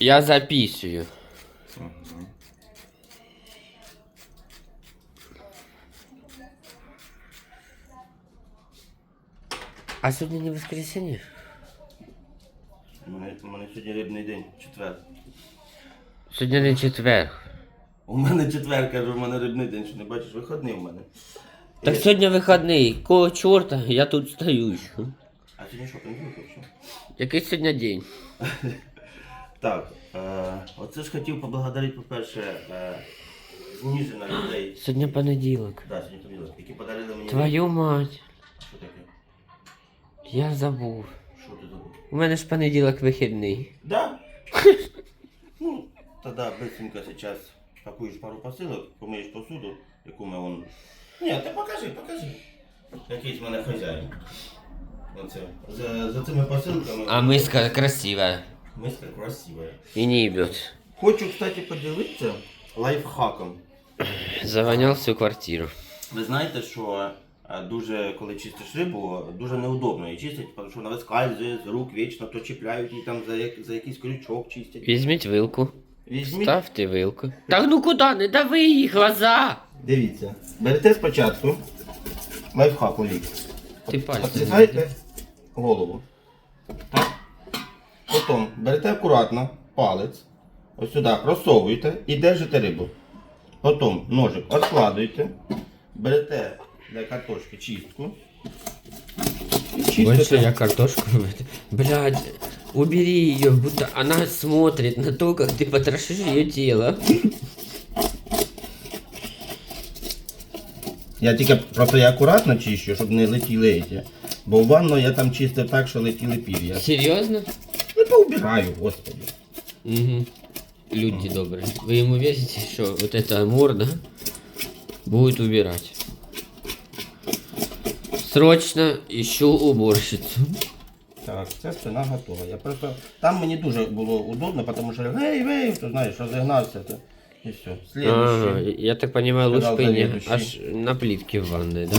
Я записую. А сьогодні не воскресенье? У мене, у мене сьогодні рибний день, четвер. Сьогодні не четвер. У мене четвер, кажу, у мене рибний день, що не бачиш, виходний у мене. Так сьогодні вихідний. Кого чорта, я тут стою. ще. А сьогодні що, понеділок що? Який сьогодні день? Так, е, оце ж хотів поблагодарити, по-перше, е, Зніжина людей. Сьогодні понеділок. Да, сьогодні понеділок, які подарили мені. Твою мать. Що таке? Я забув. Що ти забув? У мене ж понеділок вихідний. Да? ну, тогда быстренько сейчас пакуєш пару посилок, помиєш посуду, яку ми вон. Ні, ти покажи, покажи. Якийсь в мене хазяїн. Оце. За, за цими посилками. А миска красива. Миска красива. І не їбет. Хочу, кстати, поділитися лайфхаком. Завонял всю квартиру. Ви знаєте, що е, дуже, коли чистиш рибу, дуже неудобно її чистити, тому що вона вискальзує з рук вічно, то чіпляють її там за, як, за якийсь крючок чистять. Візьміть вилку. Візьміть. Ставте вилку. Так ну куди? Не дави її глаза! Дивіться, берете спочатку лайфхак олік. Ти пальцем. Підсихаєте голову. Так. Потім берете акуратно палець, ось сюди просовуєте і держите рибу. Потім ножик откладуєте, берете для картошки чистку. І Больше чистите. я картошку... Блядь, убери ее, будто она смотрит на то, как ты потрошишь ее тело. Я тільки просто я акуратно чищу, щоб не летіли ці. Бо в ванну я там чистив так, що летіли пір'я. Серьезно? Ну поубираю, господи. Угу. Люди добрые. Вы ему верите, что вот эта морда будет убирать? Срочно ищу уборщицу. Так, ця спина готова. Я просто... Там мені дуже було удобно, тому що гей, гей, ти знаєш, розігнався. То... І все. Ага, Слідуючий. я так понимаю, Канал лучше не заведующий. аж на плитке в ванной, да?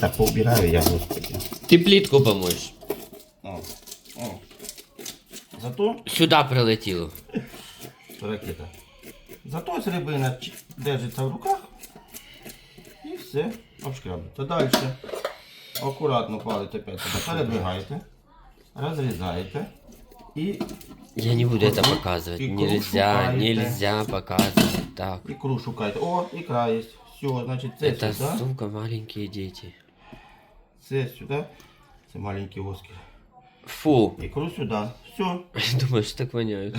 Так поубираю я, господи. Ты плитку помоешь. О, о. Зато Сюда прилетело. ракета. Зато з рибина ч- держиться в руках і все, обшкрябується. Далі. Акуратно палець опять сюди передвигаєте, розрізаєте і Я не буду это показывать. Икру Нельзя, шукаете. нельзя показывать так. ікру шукаєте. О, ікра є. Все, значить це Это, сюди. сука, маленькие дети. Це сюди. Це маленький оскар. Фу. Ікру сюди. Все. Думаешь, так воняют.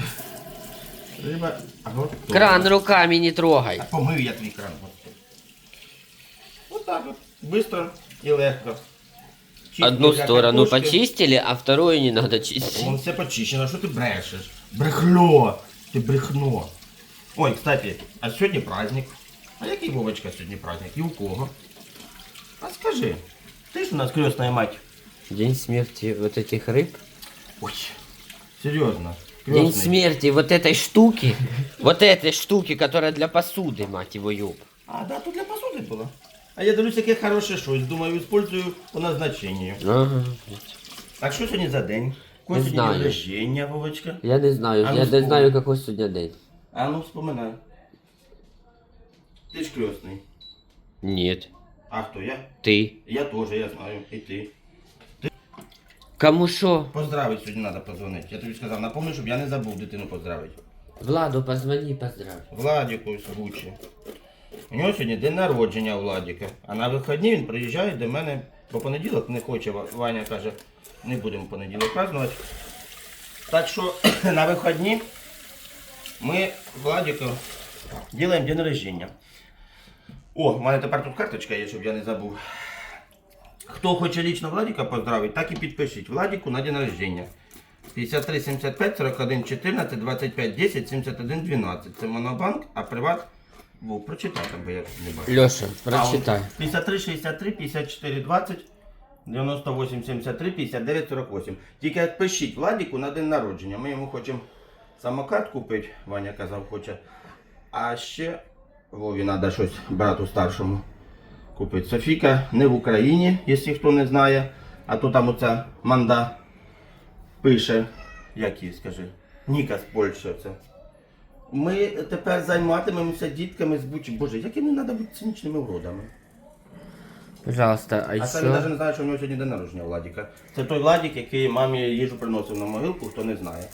Риба готова. Кран руками не трогай. А помив я твій кран. господи. От так от. Бистро і легко. Чистка Одну сторону картошки. почистили, а вторую не надо чистить. Вон все почищено, що ти брешеш? Брехло! Ти брехно. Ой, кстати, а сьогодні праздник. А який Вовочка сьогодні праздник? І у кого? А скажи, ти ж у нас крестная мать. День смерти вот этих рыб. Ой, серйозно. День крестный. смерти вот этой штуки. Вот этой штуки, которая для посуды, мать его, ёб. А, да, тут для посуди було. А я дивлюсь, яке хороше щось. Думаю, использую по назначенню. Ага. Так що сьогодні за день? Не Кого сьогодні знаю. день рождення, Вовочка? Я не знаю, А ну я не вспомни. знаю, какой сегодня день. А ну вспоминай. Ти ж крестний. Нет. А хто я? Ты. Я теж, я знаю. І ти. Кому шо? Поздравить сьогодні треба позвонити. Я тобі сказав, напомни, щоб я не забув дитину поздравити. Владу позвони, поздравь. Владіку Гучі. У нього сьогодні день народження у Владіка. А на вихідні він приїжджає до мене, бо понеділок не хоче. Ваня каже, не будемо понеділок празднувати. Так що на вихідні ми Владіку робимо день рождення. О, у мене тепер тут карточка є, щоб я не забув. Хто хоче лічно Владіка поздравити, так і підпишіть Владіку на день рождення. 53 75 41 14 25 10 71 12. Це Монобанк, а приват. Вов, прочитай там, бо я не бачу. Леша, прочитай. 53 63 54 20 98 73 59 48. Тільки пишіть Владіку на день народження. Ми йому хочемо самокат купити, Ваня казав, хоче. А ще Вові треба щось брату старшому купити. Софіка не в Україні, якщо хто не знає. А то там оця манда пише, як її скажи. Ніка з Польщі це. Ми тепер займатимемося дітками з Бучі. Боже, якими не треба бути цинічними уродами. Пожалуйста, а А самі навіть не знають, що у нього сьогодні день народження Владіка. Це той Владік, який мамі їжу приносив на могилку, хто не знає.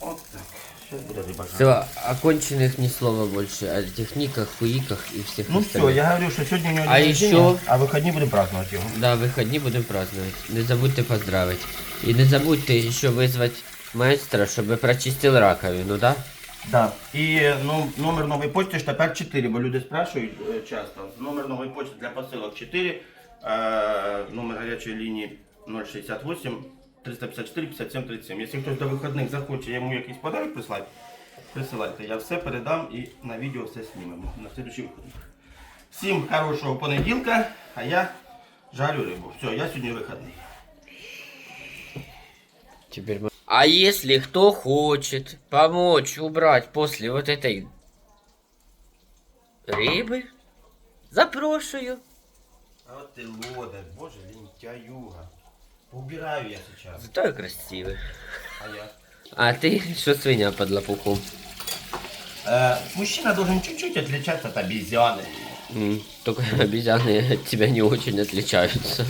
От так. Зараз буде риба. Все, оконченных ни слова больше. О техниках, хуиках и всех Ну остальных. все, я говорю, що сьогодні у нього А день еще- рождения, а вихідні будемо празднувати його. Да, выходни будем праздновать. Не забудьте поздравить. И не забудьте еще вызвать маэстро, чтобы прочистил раковину, да? Да. І ну, номер нової почти ж тепер 4, бо люди спрашують е, часто. Номер нової почти для посилок 4, е, номер гарячої лінії 068 354 57 37. Якщо хтось до вихідних захоче йому якийсь подарок прислати, присилайте. Я все передам і на відео все знімемо на слідчий вихідних. Всім хорошого понеділка, а я жарю рибу. Все, я сьогодні вихідний. Теперь мы... А если кто хочет помочь убрать после вот этой рыбы, запрошую. А от ти лода, боже, лінтяюга. Убираю я зараз. Зато я красивый. А я? А ты что свинья под лопухом? Э, мужчина должен чуть-чуть отличаться от обезьяны. М, Только обезьяны от тебя не очень отличаются.